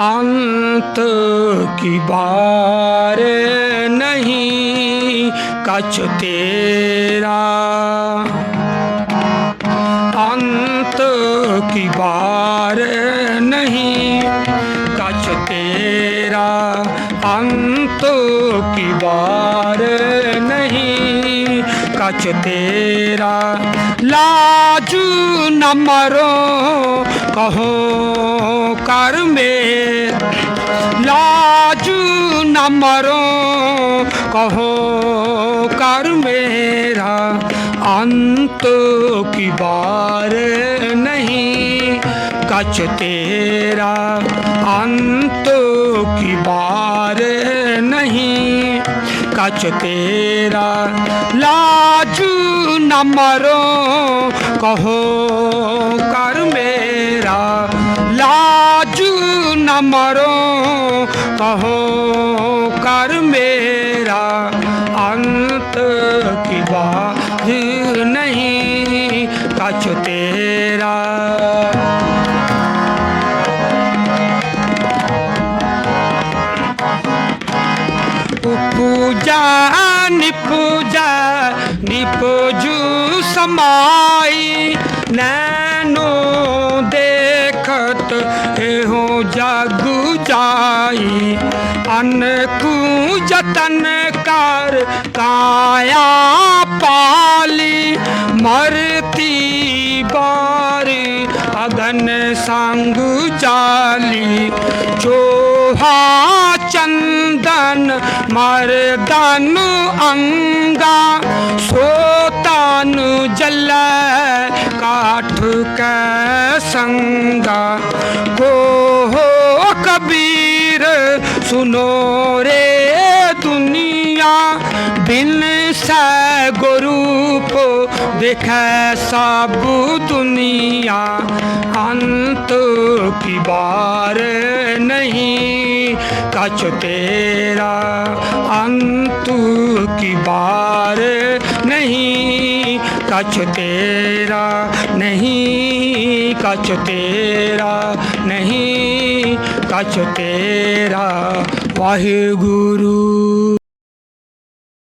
ਅੰਤ ਕੀ ਬਾਰ ਨਹੀਂ ਕਛ ਤੇਰਾ। ਅੰਤ ਕੀ ਬਾਰ ਨਹੀਂ ਕਛ ਤੇਰਾ। ਅੰਤ ਕੀ ਬਾਰ ਨਹੀਂ ਕਛ ਤੇਰਾ। ਲਾ लाजू न मरो कहो कर में लाजू न मरो कहो कर मेरा अंत की बार नहीं कछ तेरा अंत की बार नहीं ਨਾਚ ਤੇਰਾ। ਲਾਜੂ ਨਾ ਮਰੋ, ਕਹੋ ਕਰ ਮੇਰਾ। ਲਾਜੂ ਨਾ ਮਰੋ, ਕਹੋ ਕਰ ਮੇਰਾ। ਅੰਤ ਕੀ ਬਾਤ ਨਹੀਂ ਕਛ ਤੇਰਾ। निपूजा, निपूजू समाई, नैनो देखत एहो जग जाई। अनकू जतन कर काया पाली, मरती बार अगन संग जाली चोहा चंदन मरदन अंगा सोतान जल काठ के संगा। को हो कबीर, सुनो रे दुनिया, बिन से गुरूप देख सब दुनिया। अंत की बार कछ तेरा अंत की बार नहीं कछ तेरा नहीं कछ तेरा नहीं कछ तेरा वाहे गुरु